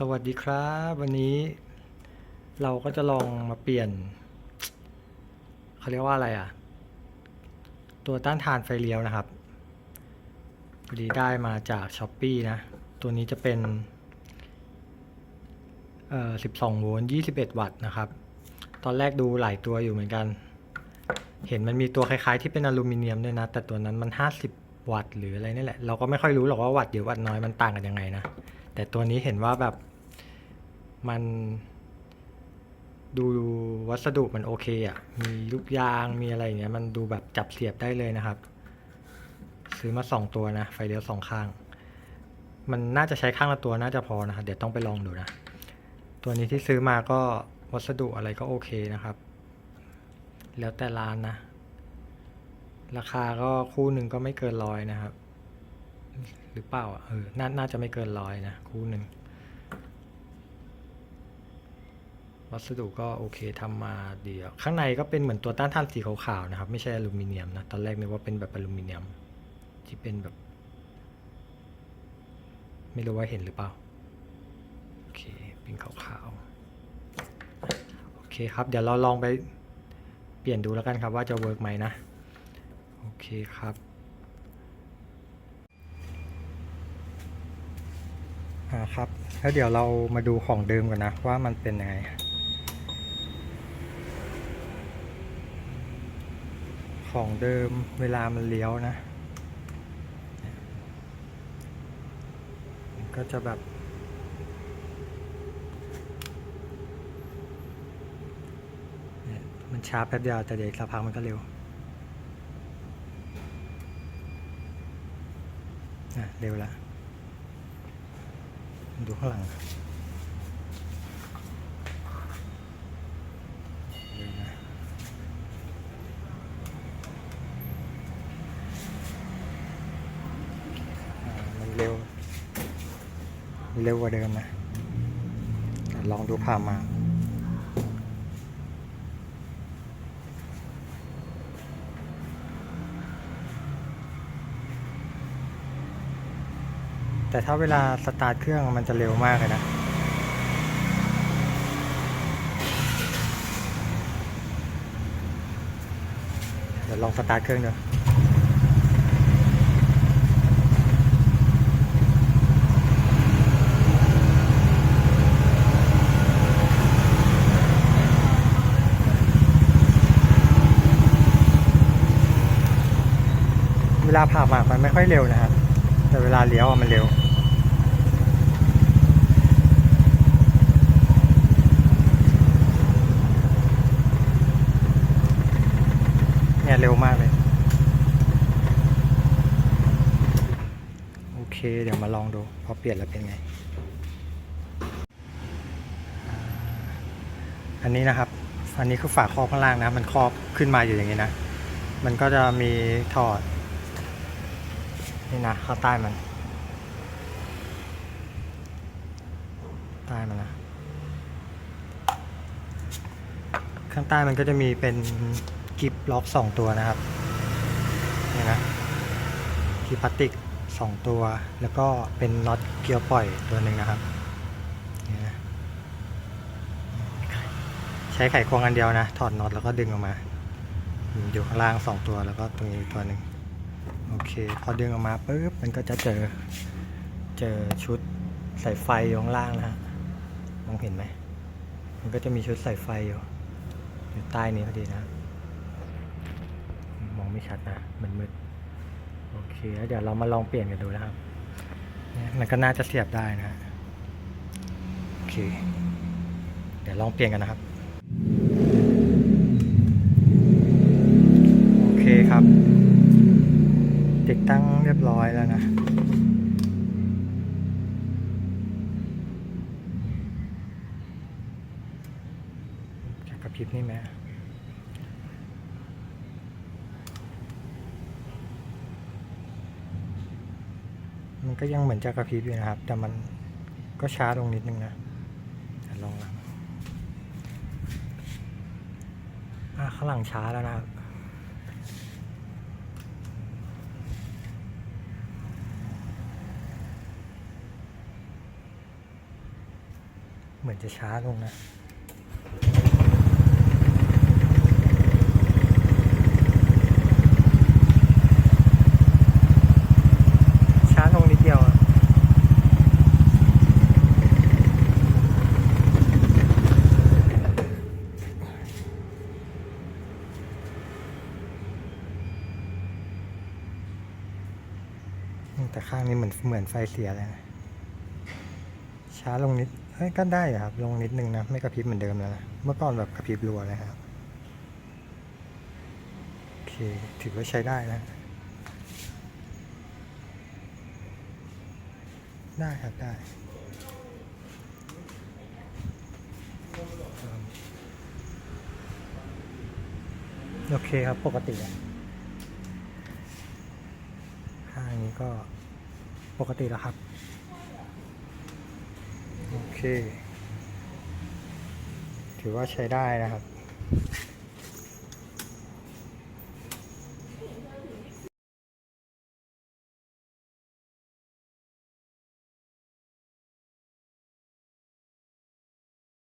สวัสดีครับ วันนี้เราก็จะลองมาเปลี่ยนเขาเรียกว่าอะไรอะ ตัวต้านทานไฟเลี้ยวนะครับพอดีได้มาจากช้อปปีนะ ตัวนี้จะเป็นเอ่อ12โวลต์21 วัตต์นะครับ ตอนแรกดูหลายตัวอยู่เหมือนกัน เห็นมันมีตัวคล้ายๆที่เป็นอลูมิเนียมด้วยนะ แต่ตัวนั้นมัน 50 วัตต์หรืออะไรนี่แหละเราก็ไม่ค่อยรู้หรอกว่าวัตต์เยอะวัตต์น้อยมันต่างกันยังไงนะ แต่ตัวนี้เห็นว่าแบบมันดูวัสดุมันโอเคอะ่ะ มีลูกยาง มีอะไรอย่างเงี้ย มันดูแบบจับเสียบได้เลยนะครับ ซื้อมาสองตัวนะ ไฟเลี้ยวสองข้าง มันน่าจะใช้ข้างละตัวน่าจะพอนะครับ เดี๋ยวต้องไปลองดูนะ ตัวนี้ที่ซื้อมาก็วัสดุอะไรก็โอเคนะครับ แล้วแต่ร้านนะ ราคาก็คู่หนึ่งก็ไม่เกินร้อยนะครับ หรือเปล่าอะเออนาน่าจะไม่เกินร้อยนะ คู่หนึ่ง วัสดุก็โอเคทำมาดีอะข้างในก็เป็นเหมือนตัวต้านทานสีขาวๆนะครับ ไม่ใช่อลูมิเนียมนะ ตอนแรกนึกว่าเป็นแบบอลูมิเนียม ที่เป็นแบบ ไม่รู้ว่าเห็นหรือเปล่า โอเค เป็นขาวๆ โอเคครับ เดี๋ยวเราลองไปเปลี่ยนดูแล้วกันครับว่าจะเวิร์กไหมนะ โอเคครับ อ่าครับแล้วเดี๋ยวเรามาดูของเดิมกันนะ ว่ามันเป็นยังไงของเดิมเวลามันเลี้ยวนะ ก็จะแบบ มันช้าแป๊บเดียวแต่เดี๋ยวอีกสักพักมันก็เร็วอะเร็วแล้ว ดูข้างหลังเร็วนะอ่ามันเร็วเร็วกว่าเดิมนะ ลองดูพามา แต่ถ้าเวลาสตาร์ทเครื่องมันจะเร็วมากเลยนะเดี๋ยวลองสตาร์ทเครื่องดูเวลาผ่าหมากมันไม่ค่อยเร็วนะครับแต่เวลาเลี้ยวมันเร็ว เนี่ยเร็วมากเลย โอ เคเดี๋ยวมาลองดู พอเปลี่ยนแล้วเป็นไง อันนี้นะครับ อันนี้คือฝาครอบข้างล่างนะ มันครอบขึ้นมาอยู่อย่างนี้นะ มันก็จะมีถอด นี่นะข้างใต้มัน ใต้มันนะ ข้างใต้มันก็จะมีเป็นกิฟล็อกสองตัวนะครับ นี่นะกิฟพลาสติก สองตัว แล้วก็เป็นน็อตเกียวปล่อยตัวหนึ่งนะครับใช้ไขควงอันเดียวนะ ถอดน็อตแล้วก็ดึงออกมา อยู่ข้างล่างสองตัวแล้วก็ตรงนี้ตัวหนึ่งโอเค พอดึงออกมาปุ๊บมันก็จะเจอเจอชุดสายไฟอยู่ข้างล่างนะฮะมองเห็นไหมมันก็จะมีชุดสายไฟอยู่อยู่ใต้นี้พอดีนะ มองไม่ชัดนะมันมืด โอเคแล้วเดี๋ยวเรามาลองเปลี่ยนกันดูนะครับมันก็น่าจะเสียบได้นะฮะโอเค เดี๋ยวลองเปลี่ยนกันนะครับ โอเคครับ ติดตั้งเรียบร้อยแล้วนะจะกระพริบนี่ไหม มันก็ยังเหมือนจะกระพริบอยู่นะครับ แต่มันก็ช้าลงนิดนึงนะลองหลังอะข้างหลังช้าแล้วนะครับเหมือนจะช้าลงนะ ช้าลงนิดเดียวอะอืม แต่ข้างนี้เหมือนเหมือนไฟเสียเลยนะ ช้าลงนิดเฮ้ยก็ได้อะครับ ลงนิดนึงนะ ไม่กระพริบเหมือนเดิมแล้วนะ เมื่อก่อนแบบกระพริบรัวเลยครับ โอเค ถือว่าใช้ได้นะได้ครับ ได้โอเคครับ ปกติอะข้างนี้ก็ ปกติแล้วครับ โอเค ถือว่าใช้ได้นะครับ